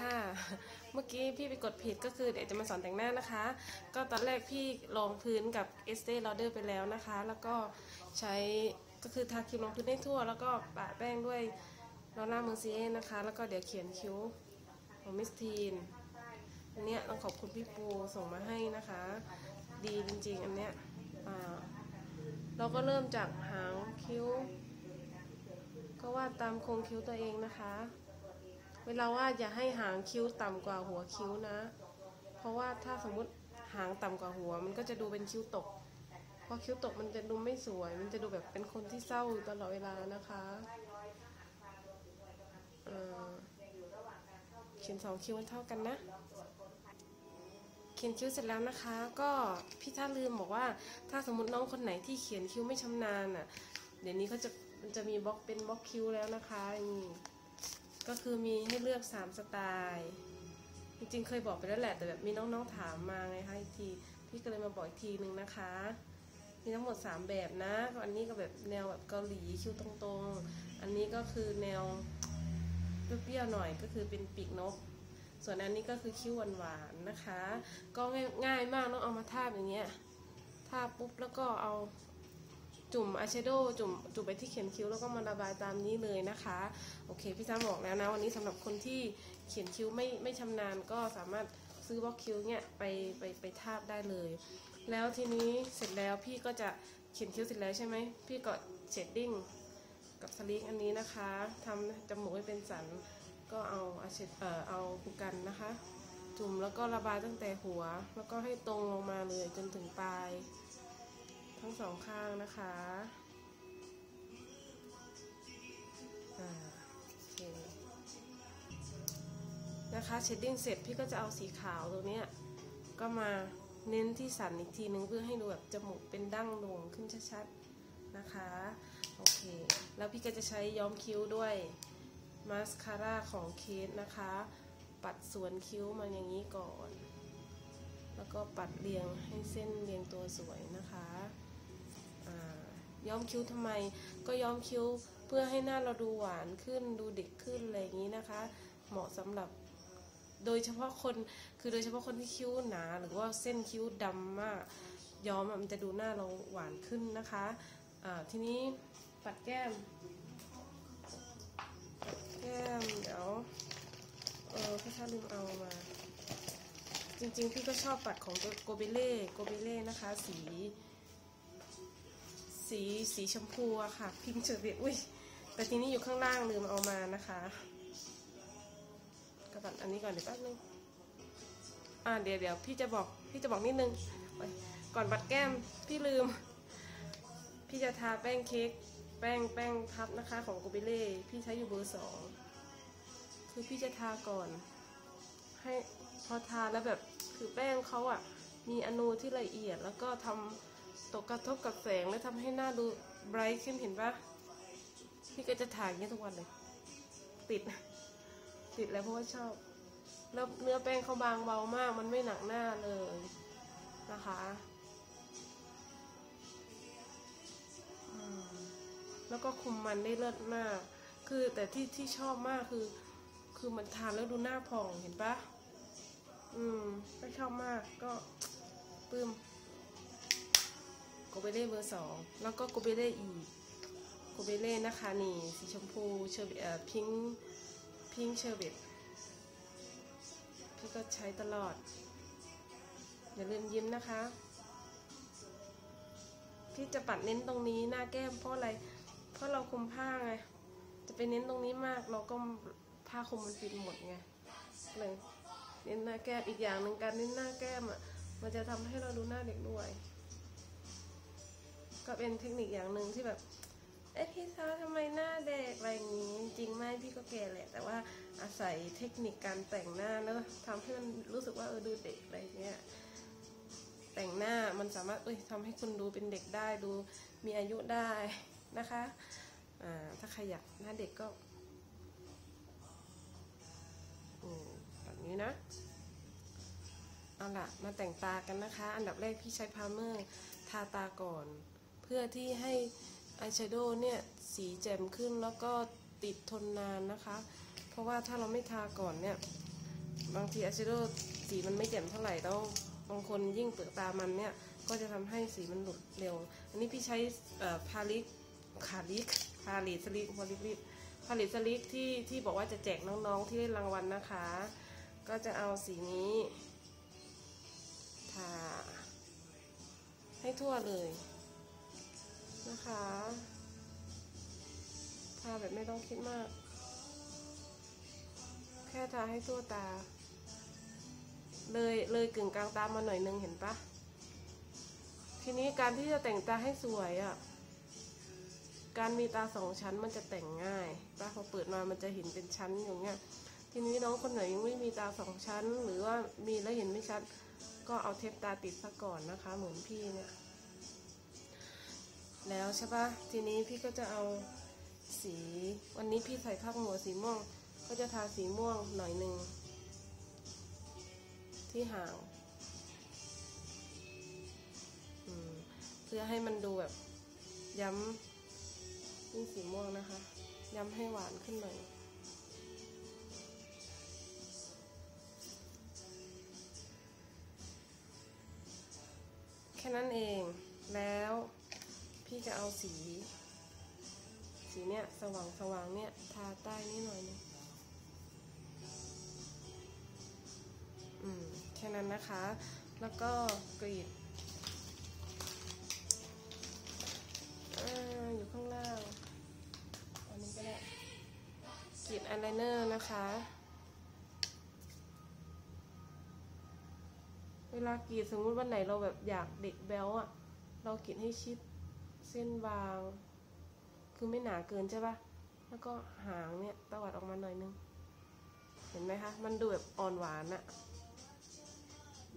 ค่ะ เมื่อกี้พี่ไปกดผิดก็คือเดี๋ยวจะมาสอนแต่งหน้านะคะ ก็ตอนแรกพี่ลองพื้นกับ e s t e Lauder ไปแล้วนะคะ แล้วก็ใช้ก็คือทาครีมรองพื้นให้ทั่ว แล้วก็ปะแป้งด้วยลอร่าเมอร์ซีเอนะคะ แล้วก็เดี๋ยวเขียนคิ้วของมิสทีนอันเนี้ยต้องขอบคุณพี่ปูส่งมาให้นะคะ ดีจริงๆ อันเนี้ยเราก็เริ่มจากหางคิ้ว ก็วาดตามโครงคิ้วตัวเองนะคะ เวลาวาดอย่าให้หางคิ้วต่ำกว่าหัวคิ้วนะ เพราะว่าถ้าสมมุติหางต่ำกว่าหัว มันก็จะดูเป็นคิ้วตกพอคิ้วตกมันจะดูไม่สวย มันจะดูแบบเป็นคนที่เศร้าตลอดเวลานะคะเขียนสองคิ้วเท่ากันนะ เขียนคิ้วเสร็จแล้วนะคะ ก็พี่ท่าลืมบอกว่า ถ้าสมมติน้องคนไหนที่เขียนคิ้วไม่ชำนาญอะ เดี๋ยวนี้เขาจะมันจะมีบล็อกเป็นบล็อกคิ้วแล้วนะคะนี่ ก็คือมีให้เลือก 3 สไตล์ จริงๆ เคยบอกไปแล้วแหละ แต่แบบมีน้องๆถามมาไงคะอีกที พี่ก็เลยมาบอกอีกทีหนึ่งนะคะ มีทั้งหมด 3 แบบนะ ก็อันนี้ก็แบบแนวแบบเกาหลีคิ้วตรงๆ อันนี้ก็คือแนวเปรี้ยวๆหน่อยก็คือเป็นปีกนก ส่วนอันนี้ก็คือคิ้วหวานๆนะคะ ก็ง่ายๆมากต้องเอามาทาบอย่างเงี้ยทาปุ๊บแล้วก็เอา จุ่มอายแชโดว์จุ่มจุ่มไปที่เขียนคิ้วแล้วก็มาระบายตามนี้เลยนะคะ โอเคพี่ซ้ำบอกแล้วนะ วันนี้สำหรับคนที่เขียนคิ้วไม่ไม่ชำนาญก็สามารถซื้อบล็อกคิ้วเนี่ยไปไปไปทาบได้เลย แล้วทีนี้เสร็จแล้วพี่ก็จะเขียนคิ้วเสร็จแล้วใช่ไหมพี่ก็เชดดิ้งกับสลิกอันนี้นะคะทำจมูกให้เป็นสันก็เอาอาเชดเอ่อเอาคูกันนะคะ จุ่มแล้วก็ระบายตั้งแต่หัว แล้วก็ให้ตรงลงมาเลยจนถึงปลาย ทั้งสองข้างนะคะอ่าโอเคนะคะเชดดิ้งเสร็จพี่ก็จะเอาสีขาวตรงเนี้ยก็มาเน้นที่สันอีกทีนึงเพื่อให้ดูแบบจมูกเป็นดั้งโด่งขึ้นชัดๆนะคะโอเคแล้วพี่ก็จะใช้ย้อมคิ้วด้วยมาสคาร่าของเคสนะคะ ปัดสวนคิ้วมาอย่างนี้ก่อน แล้วก็ปัดเรียงให้เส้นเรียงตัวสวยนะคะ ย้อมคิ้วทำไม ก็ย้อมคิ้วเพื่อให้หน้าเราดูหวานขึ้นดูเด็กขึ้นอะไรอย่างนี้นะคะ เหมาะสำหรับโดยเฉพาะคนคือโดยเฉพาะคนที่คิ้วหนา หรือว่าเส้นคิ้วดำมาก ย้อมมันจะดูหน้าเราหวานขึ้นนะคะอ่าทีนี้ปัดแก้มแก้มเดี๋ยวเออพี่ชาลืมเอามา จริงๆ พี่ก็ชอบปัดของโกเบเล่โกเบเล่นะคะ สี สีสีชมพูอะค่ะ พิงเชอร์เบอุ้ยแต่ทีนี้อยู่ข้างล่างลืมเอามานะคะก็ปัดอันนี้ก่อนเดี๋ยวแป๊บนึงอ่าเดี๋ยวเดี๋ยวพี่จะบอกพี่จะบอกนิดนึงก่อนปัดแก้มพี่ลืม พี่จะทาแป้งเค้กแป้งแป้งพับนะคะ ของโกเบเล่พี่ใช้อยู่เบอร์สองคือพี่จะทาก่อน ให้พอทาแล้วแบบคือแป้งเขาอะมีอนูที่ละเอียดแล้วก็ทำ ตกกระทบกับแสงแล้วทำให้หน้าดูไบรท์ขึ้นเห็นปะพี่ก็จะทาอย่างเงี้ยทุกวันเลย ติด ติดแล้วเพราะว่าชอบ แล้วเนื้อแป้งเขาบางเบามาก มันไม่หนักหน้าเลยนะคะแล้วก็คุมมันได้เลิศมาก คือแต่ที่ที่ชอบมากคือ คือมันทานแล้วดูหน้าผ่องเห็นปะอืมก็ชอบมากก็ปลื้ม โกเบเล่เบอร์สองแล้วก็โกเบเล่อีกโกเบเล่นะคะนี่สีชมพูเชอร์เบตพิงพิงเชอร์เบตพี่ก็ใช้ตลอด อย่าลืมยิ้มนะคะพี่จะปัดเน้นตรงนี้หน้าแก้มเพราะอะไร เพราะเราคุมผ้าไงจะไปเน้นตรงนี้มากเราก็ผ้าคลุมมันปิดหมดไงเลยเน้นหน้าแก้มอีกอย่างหนึ่งการเน้นหน้าแก้มอะมันจะทำให้เราดูหน้าเด็กด้วย ก็เป็นเทคนิคอย่างหนึ่งที่แบบเอ๊ะพี่ซาทำไมหน้าเด็กอะไรอย่างนี้จริงไหมพี่ก็แก่แหละ แต่ว่าอาศัยเทคนิคการแต่งหน้าแล้วทำให้มันรู้สึกว่าเออดูเด็กอะไรอย่างเงี้ยแต่งหน้ามันสามารถเอ้ยทำให้คุณดูเป็นเด็กได้ดูมีอายุได้นะคะอ่าถ้าใครอยากหน้าเด็กก็อืมแบบนี้นะเอาล่ะ มาแต่งตากันนะคะ อันดับแรกพี่ใช้พาเมอร์ทาตาก่อน พื่อที่ให้อายแชโดว์เนี่ยสีแจ่มขึ้นแล้วก็ติดทนนานนะคะ เพราะว่าถ้าเราไม่ทาก่อนเนี่ย บางทีอายแชโดว์สีมันไม่แจ่มเท่าไหร่แล้วบางคนยิ่งเปลือกตามันเนี่ย ก็จะทำให้สีมันหลุดเร็ว อันนี้พี่ใช้พาลิกคาลิกพาลิสลิกพาลิกลิพาลิสลิกที่ที่บอกว่าจะแจกน้องๆที่ได้รางวัลนะคะ ก็จะเอาสีนี้ทาให้ทั่วเลย นะคะทาแบบไม่ต้องคิดมาก แค่ทาให้ทั่วตา เลยเลยกึ่งกลางตามาหน่อยนึงเห็นปะทีนี้การที่จะแต่งตาให้สวยอะ่ะ การมีตาสองชั้นมันจะแต่งง่ายปะพอเปิดมามันจะเห็นเป็นชั้นอย่างเงี้ย ทีนี้น้องคนไหนยังไม่มีตาสองชั้น หรือว่ามีแล้วเห็นไม่ชัด ก็เอาเทปตาติดซะก่อนนะคะ เหมือนพี่เนี่ย แล้วใช่ปะทีนี้พี่ก็จะเอาสี วันนี้พี่ใส่ข้างหัวสีม่วง ก็จะทาสีม่วงหน่อยหนึ่งที่หางเพื่อให้มันดูแบบย้ำนี่สีม่วงนะคะ ย้ำให้หวานขึ้นหน่อยแค่นั้นเองแล้ว พี่จะเอาสี สีเนี้ยสว่างสว่างเนี่ยทาใต้นี้หน่อยหนึงอืมแค่นั้นนะคะ แล้วก็กรีดอยู่ข้างล่าง อันนี้ก็ได้กรีดอายไลเนอร์นะคะเวลากรีดสมมติวันไหนเราแบบอยากเด็กแบลอะเรากรีดให้ชิด เส้นบาง คือไม่หนาเกินใช่ปะแล้วก็หางเนี่ยตวัดออกมาหน่อยนึง เห็นไหมคะ มันดูแบบอ่อนหวานอะ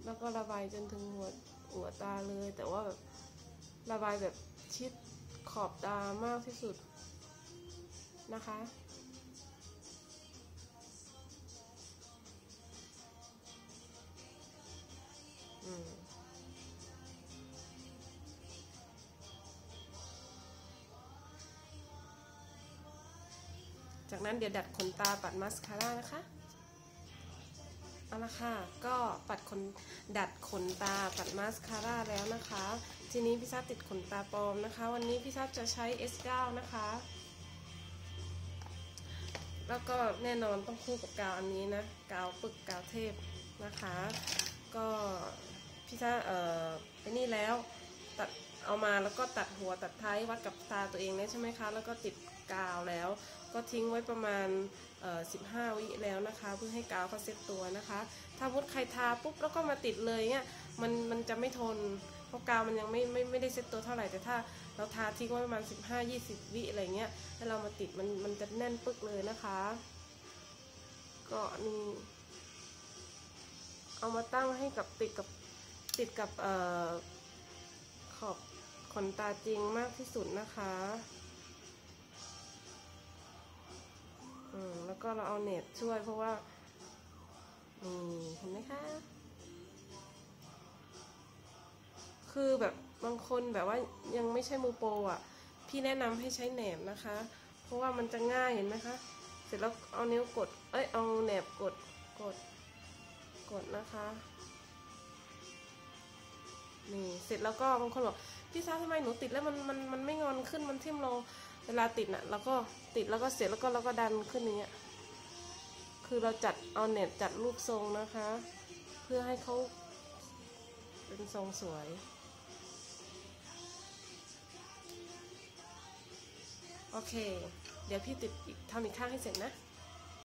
แล้วก็ระบายจนถึงหัวหัวตาเลย แต่ว่าแบบระบายแบบชิดขอบตามากที่สุดนะคะ จากนั้นเดี๋ยวดัดขนตาปัดมาสคาร่านะคะเอาละค่ะ ก็ปัดขนดัดขนตาปัดมาสคาร่าแล้วนะคะ ทีนี้พี่ซาติดขนตาปลอมนะคะ วันนี้พี่ซาจะใช้ S9 นะคะ แล้วก็แน่นอนต้องคู่กับกาวอันนี้นะ กาวปึกกาวเทพนะคะ ก็พี่ซาเอ่อไปนี่แล้วตัดเอามาแล้วก็ตัดหัวตัดท้ายวัดกับตาตัวเองเลยใช่ไหมคะ แล้วก็ติด กาวแล้ว ก็ทิ้งไว้ประมาณ 15 วิแล้วนะคะ เพื่อให้กาวเขาเซ็ตตัวนะคะ ถ้าพุดใครทาปุ๊บแล้วก็มาติดเลยเนี่ยมันมันจะไม่ทนเพราะกาวมันยังไม่ไม่ไม่ได้เซ็ตตัวเท่าไหร่แต่ถ้าเราทาทิ้งไว้ประมาณ 15-20 วิอะไรเงี้ยให้เรามาติดมันมันจะแน่นปึ๊กเลยนะคะ ก็นี่เอามาตั้งให้กับติดกับติดกับเอ่อขอบขนตาจริงมากที่สุดนะคะ อืมแล้วก็เราเอาเน็ตช่วยเพราะว่านี่เห็นไหมคะ คือแบบบางคนแบบว่ายังไม่ใช่มือโปรอะ พี่แนะนำให้ใช้แหนบนะคะ เพราะว่ามันจะง่ายเห็นไหมคะ เสร็จแล้วเอานิ้วกด เอ้ยเอาแหนบกดกดกดนะคะนี่เสร็จแล้วก็บางคนบอกพี่ซาทำไมหนูติดแล้วมันมันมันไม่งอนขึ้นมันทิ่มลง เวลาติดน่ะเราก็ติดแล้วก็เสร็จแล้วก็เราก็ดันขึ้นอย่างเงี้ย คือเราจัดเอาเน็ตจัดรูปทรงนะคะ เพื่อให้เขาเป็นทรงสวยโอเค เดี๋ยวพี่ติดอีกทำอีกข้างให้เสร็จนะ